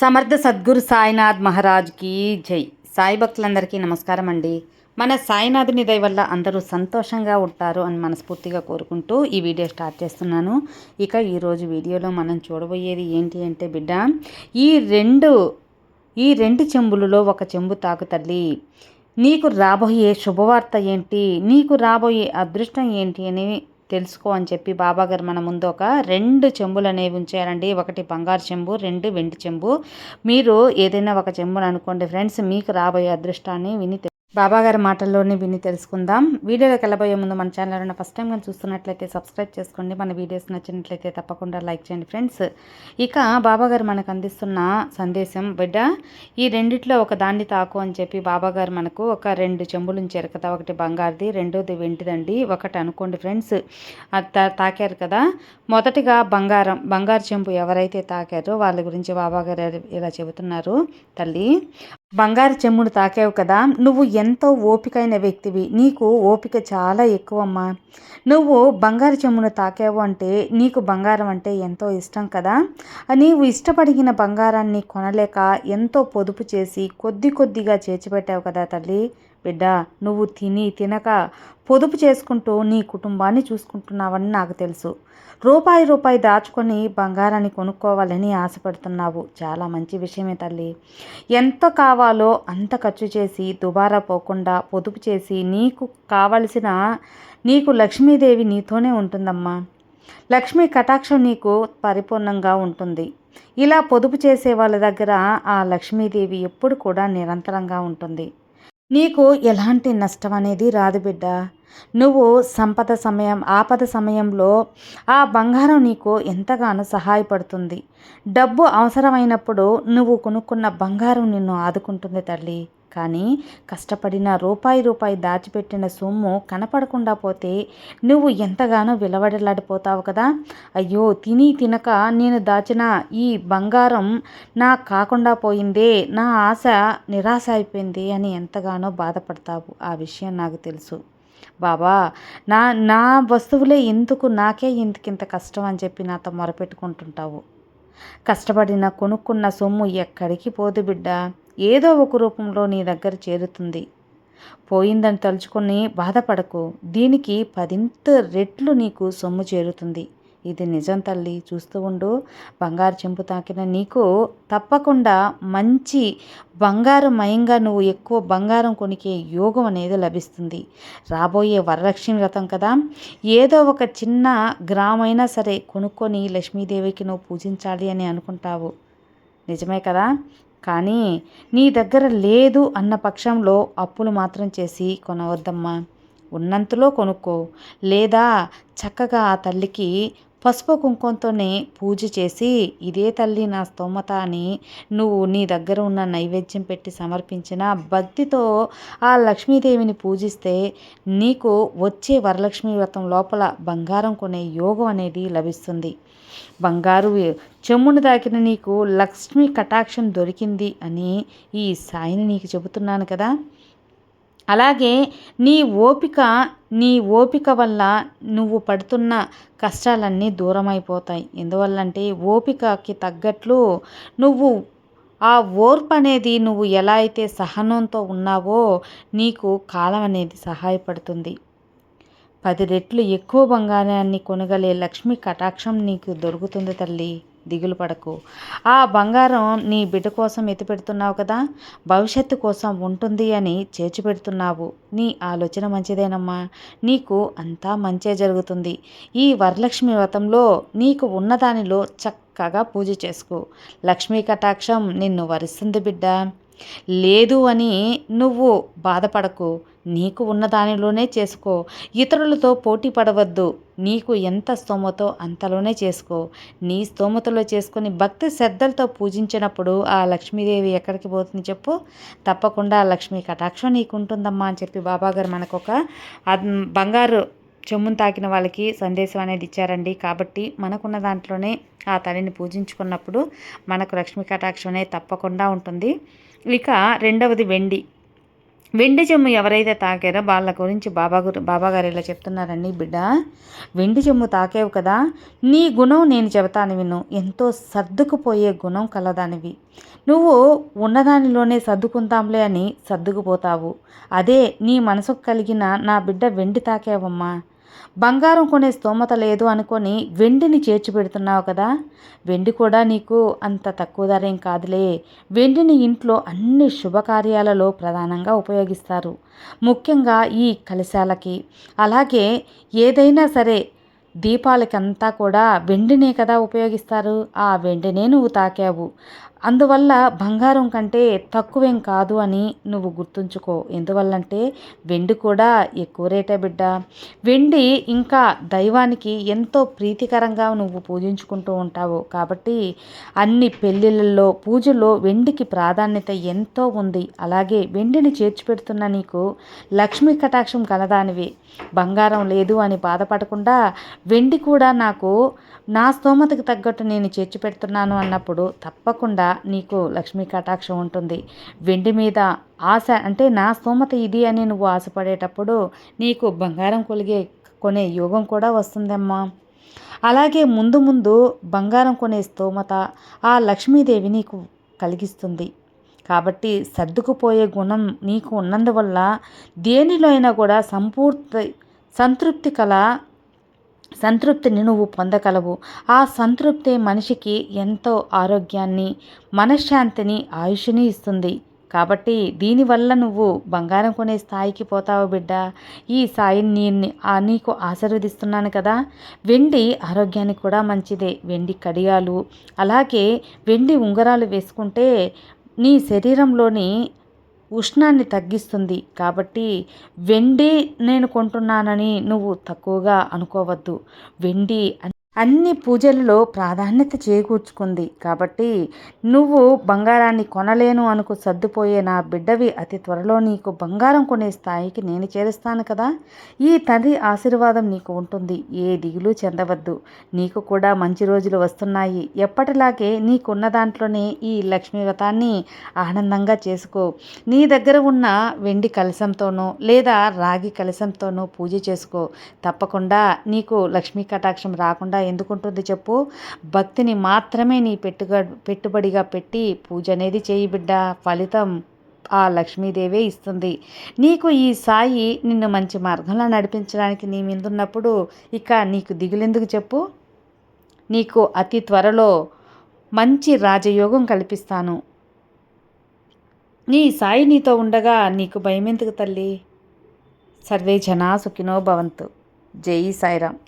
సమర్థ సద్గురు సాయినాథ్ మహారాజ్కి జై. సాయి భక్తులందరికీ నమస్కారం అండి. మన సాయినాథుని దయ వల్ల అందరూ సంతోషంగా ఉంటారు అని మనస్ఫూర్తిగా కోరుకుంటూ ఈ వీడియో స్టార్ట్ చేస్తున్నాను. ఇక ఈరోజు వీడియోలో మనం చూడబోయేది ఏంటి అంటే బిడ్డ ఈ రెండు ఈ రెండు చెంబులలో ఒక చెంబు తాకు తల్లి. నీకు రాబోయే శుభవార్త ఏంటి? నీకు రాబోయే అదృష్టం ఏంటి అని తెలుసుకో అని చెప్పి బాబాగారు మన ముందు ఒక రెండు చెంబులు అనేవి ఉంచారండి. ఒకటి బంగారు చెంబు రెండు వెండి చెంబు. మీరు ఏదైనా ఒక చెంబును అనుకోండి ఫ్రెండ్స్ మీకు రాబోయే అదృష్టాన్ని విని బాబాగారి మాటల్లోనే విని తెలుసుకుందాం. వీడియోలోకి వెళ్ళబోయే ముందు మన ఛానల్ ఉన్న ఫస్ట్ టైం కానీ చూస్తున్నట్లయితే సబ్స్క్రైబ్ చేసుకోండి. మన వీడియోస్ నచ్చినట్లయితే తప్పకుండా లైక్ చేయండి ఫ్రెండ్స్ ఇక బాబాగారు మనకు అందిస్తున్న సందేశం బిడ్డ ఈ రెండిట్లో ఒక దాన్ని తాకు అని చెప్పి బాబాగారు మనకు ఒక రెండు చెంబులు ఉంచారు కదా ఒకటి బంగారుది రెండోది వెంటిదండి ఒకటి అనుకోండి ఫ్రెండ్స్ అది తా- తాకారు కదా? మొదటిగా బంగారం బంగారు చెంబు ఎవరైతే తాకారో వాళ్ళ గురించి బాబాగారు ఇలా చెబుతున్నారు? తల్లి బంగారు చెమ్మును తాకావు కదా నువ్వు ఎంతో ఓపికైన వ్యక్తివి. నీకు ఓపిక చాలా ఎక్కువమ్మా. నువ్వు బంగారు చెమ్మును తాకావు అంటే నీకు బంగారం అంటే ఎంతో ఇష్టం కదా. నీవు ఇష్టపడిన బంగారాన్ని కొనలేక ఎంతో పొదుపు చేసి కొద్ది కొద్దిగా చేర్చిపెట్టావు కదా తల్లి. బిడ్డ నువ్వు తిని తినక పొదుపు చేసుకుంటూ నీ కుటుంబాన్ని చూసుకుంటున్నావని నాకు తెలుసు. రూపాయి రూపాయి దాచుకొని బంగారాన్ని కొనుక్కోవాలని ఆశపడుతున్నావు. చాలా మంచి విషయమే తల్లి. ఎంత కావాలో అంత ఖర్చు చేసి దుబారా పోకుండా పొదుపు చేసి నీకు కావలసిన నీకు లక్ష్మీదేవి నీతోనే ఉంటుందమ్మా. లక్ష్మీ కటాక్షం నీకు పరిపూర్ణంగా ఉంటుంది. ఇలా పొదుపు చేసే వాళ్ళ దగ్గర ఆ లక్ష్మీదేవి ఎప్పుడు కూడా నిరంతరంగా ఉంటుంది. నీకు ఎలాంటి నష్టం అనేది రాదు బిడ్డ. నువ్వు సంపద సమయం ఆపద సమయంలో ఆ బంగారం నీకు ఎంతగానో సహాయపడుతుంది. డబ్బు అవసరమైనప్పుడు నువ్వు కొనుక్కున్న బంగారం నిన్ను ఆదుకుంటుంది తల్లి. కానీ కష్టపడిన రూపాయి రూపాయి దాచిపెట్టిన సొమ్ము కనపడకుండా పోతే నువ్వు ఎంతగానో విలవడలాడిపోతావు కదా? అయ్యో తిని తినక నేను దాచిన ఈ బంగారం నా కాకుండా పోయిందే నా ఆశ నిరాశ అయిపోయింది అని ఎంతగానో బాధపడతావు. ఆ విషయం నాకు తెలుసు. బాబా నా నా వస్తువులే ఎందుకు నాకే ఇంతకింత కష్టం అని చెప్పి నాతో మొరపెట్టుకుంటుంటావు? కష్టపడిన కొనుక్కున్న సొమ్ము ఎక్కడికి పోదు బిడ్డ? ఏదో ఒక రూపంలో నీ దగ్గర చేరుతుంది. పోయిందని తలుచుకొని బాధపడకు. దీనికి పదింత రెట్లు నీకు సొమ్ము చేరుతుంది. ఇది నిజం తల్లి. చూస్తూ ఉండు. బంగారు చెంపు తాకిన నీకు తప్పకుండా మంచి బంగారమయంగా నువ్వు ఎక్కువ బంగారం కొనికే యోగం అనేది లభిస్తుంది. రాబోయే వరలక్ష్మి వ్రతం కదా. ఏదో ఒక చిన్న గ్రామైనా సరే కొనుక్కొని లక్ష్మీదేవికి నువ్వు పూజించాలి అని అనుకుంటావు. నిజమే కదా? కానీ నీ దగ్గర లేదు అన్న పక్షంలో అప్పులు మాత్రం చేసి కొనవద్దమ్మా. ఉన్నంతలో కొనుక్కో. లేదా చక్కగా ఆ తల్లికి పసుపు కుంకుమతోనే పూజ చేసి ఇదే తల్లి నా స్తోమత అని నువ్వు నీ దగ్గర ఉన్న నైవేద్యం పెట్టి సమర్పించిన భక్తితో ఆ లక్ష్మీదేవిని పూజిస్తే నీకు వచ్చే వరలక్ష్మి వ్రతం లోపల బంగారం కొనే యోగం అనేది లభిస్తుంది. బంగారు చెమ్మును దాకిన నీకు లక్ష్మీ కటాక్షం దొరికింది అని ఈ సాయిని నీకు చెబుతున్నాను కదా. అలాగే నీ ఓపిక నీ ఓపిక వల్ల నువ్వు పడుతున్న కష్టాలన్నీ దూరమైపోతాయి. ఎందువల్లంటే ఓపికకి తగ్గట్లు నువ్వు ఆ ఓర్పు అనేది నువ్వు ఎలా అయితే సహనంతో ఉన్నావో నీకు కాలం అనేది సహాయపడుతుంది. పది రెట్లు ఎక్కువ బంగారాన్ని కొనగలే లక్ష్మి కటాక్షం నీకు దొరుకుతుంది తల్లి దిగులు పడకు. ఆ బంగారం నీ బిడ్డ కోసం ఎత్తిపెడుతున్నావు కదా భవిష్యత్తు కోసం ఉంటుంది అని చేర్చిపెడుతున్నావు నీ ఆలోచన మంచిదేనమ్మా నీకు అంతా మంచే జరుగుతుంది. ఈ వరలక్ష్మి వ్రతంలో నీకు ఉన్నదానిలో చక్కగా పూజ చేసుకో. లక్ష్మీ కటాక్షం నిన్ను వరిస్తుంది బిడ్డ. లేదు అని నువ్వు బాధపడకు. నీకు ఉన్న దానిలోనే చేసుకో. ఇతరులతో పోటీ పడవద్దు. నీకు ఎంత స్తోమతో అంతలోనే చేసుకో. నీ స్తోమతలో చేసుకొని భక్తి శ్రద్ధలతో పూజించినప్పుడు ఆ లక్ష్మీదేవి ఎక్కడికి పోతుంది చెప్పు? తప్పకుండా ఆ లక్ష్మీ కటాక్షం నీకు ఉంటుందమ్మా అని చెప్పి బాబాగారు మనకు ఒక బంగారు చెమ్మును తాకిన వాళ్ళకి సందేశం అనేది ఇచ్చారండి. కాబట్టి మనకున్న దాంట్లోనే ఆ తల్లిని పూజించుకున్నప్పుడు మనకు లక్ష్మీ కటాక్షం అనేది తప్పకుండా ఉంటుంది. ఇక రెండవది వెండి. వెండి చెమ్ము ఎవరైతే తాకారో వాళ్ళ గురించి బాబా గురి బాబాగారు ఇలా చెప్తున్నారండి బిడ్డ వెండి చెమ్ము తాకేవు కదా నీ గుణం నేను చెబుతాను విను. ఎంతో సర్దుకుపోయే గుణం కలదానివి. నువ్వు ఉన్నదానిలోనే సర్దుకుంటాంలే అని సర్దుకుపోతావు. అదే నీ మనసుకు కలిగిన నా బిడ్డ వెండి తాకేవమ్మా. బంగారం కొనే స్తోమత లేదు అనుకొని వెండిని చేర్చి పెడుతున్నావు కదా. వెండి కూడా నీకు అంత తక్కువ ధర ఏం కాదులే. వెండిని ఇంట్లో అన్ని శుభకార్యాలలో ప్రధానంగా ఉపయోగిస్తారు. ముఖ్యంగా ఈ కలశాలకి. అలాగే ఏదైనా సరే దీపాలకంతా కూడా వెండినే కదా ఉపయోగిస్తారు. ఆ వెండినే నువ్వు తాకావు. అందువల్ల బంగారం కంటే తక్కువేం కాదు అని నువ్వు గుర్తుంచుకో. ఎందువల్లంటే వెండి కూడా ఎక్కువ రేటే బిడ్డ. వెండి ఇంకా దైవానికి ఎంతో ప్రీతికరంగా నువ్వు పూజించుకుంటూ ఉంటావు. కాబట్టి అన్ని పెళ్ళిళ్ళల్లో పూజల్లో వెండికి ప్రాధాన్యత ఎంతో ఉంది. అలాగే వెండిని చేర్చిపెడుతున్న నీకు లక్ష్మీ కటాక్షం కలదానివి. బంగారం లేదు అని బాధపడకుండా వెండి కూడా నాకు నా స్తోమతకు తగ్గట్టు నేను చేర్చి పెడుతున్నాను అన్నప్పుడు తప్పకుండా నీకు లక్ష్మీ కటాక్షం ఉంటుంది. వెండి మీద ఆశ అంటే నా స్తోమత ఇది అని నువ్వు ఆశపడేటప్పుడు నీకు బంగారం కొలిగే కొనే యోగం కూడా వస్తుందమ్మా. అలాగే ముందు ముందు బంగారం కొనే స్తోమత ఆ లక్ష్మీదేవి నీకు కలిగిస్తుంది. కాబట్టి సర్దుకుపోయే గుణం నీకు ఉన్నందువల్ల దేనిలో అయినా కూడా సంపూర్తి సంతృప్తి కల సంతృప్తిని నువ్వు పొందగలవు. ఆ సంతృప్తి మనిషికి ఎంతో ఆరోగ్యాన్ని మనశ్శాంతిని ఆయుష్ని ఇస్తుంది. కాబట్టి దీనివల్ల నువ్వు బంగారం కొనే స్థాయికి పోతావు బిడ్డ. ఈ సాయిని నీ నీకు ఆశీర్వదిస్తున్నాను కదా. వెండి ఆరోగ్యానికి కూడా మంచిదే. వెండి కడియాలు అలాగే వెండి ఉంగరాలు వేసుకుంటే నీ శరీరంలోని ఉష్ణాన్ని తగ్గిస్తుంది కాబట్టి వెండి నేను కొంటున్నానని నువ్వు తక్కువగా అనుకోవద్దు. వెండి అన్ని పూజలలో ప్రాధాన్యత చేకూర్చుకుంది. కాబట్టి నువ్వు బంగారాన్ని కొనలేను అనుకు సర్దుపోయే నా బిడ్డవి అతి త్వరలో నీకు బంగారం కొనే స్థాయికి నేను చేరుస్తాను కదా? ఈ తండ్రి ఆశీర్వాదం నీకు ఉంటుంది. ఏ దిగులు చెందవద్దు. నీకు కూడా మంచి రోజులు వస్తున్నాయి. ఎప్పటిలాగే నీకున్న దాంట్లోనే ఈ లక్ష్మీవతాన్ని ఆనందంగా చేసుకో. నీ దగ్గర ఉన్న వెండి కలశంతోనో లేదా రాగి కలశంతోనో పూజ చేసుకో. తప్పకుండా నీకు లక్ష్మీ కటాక్షం రాకుండా ఎందుకుంటుంది చెప్పు? భక్తిని మాత్రమే నీ పెట్టుగా పెట్టుబడిగా పెట్టి పూజ అనేది చేయి బిడ్డ. ఫలితం ఆ లక్ష్మీదేవే ఇస్తుంది. నీకు ఈ సాయి నిన్ను మంచి మార్గంలో నడిపించడానికి నీ మీదున్నప్పుడు ఇక నీకు దిగులెందుకు చెప్పు? నీకు అతి త్వరలో మంచి రాజయోగం కల్పిస్తాను. నీ సాయి నీతో ఉండగా నీకు భయమెందుకు తల్లి? సర్వే జనా సుఖినో భవంతు. జై సాయిరామ్.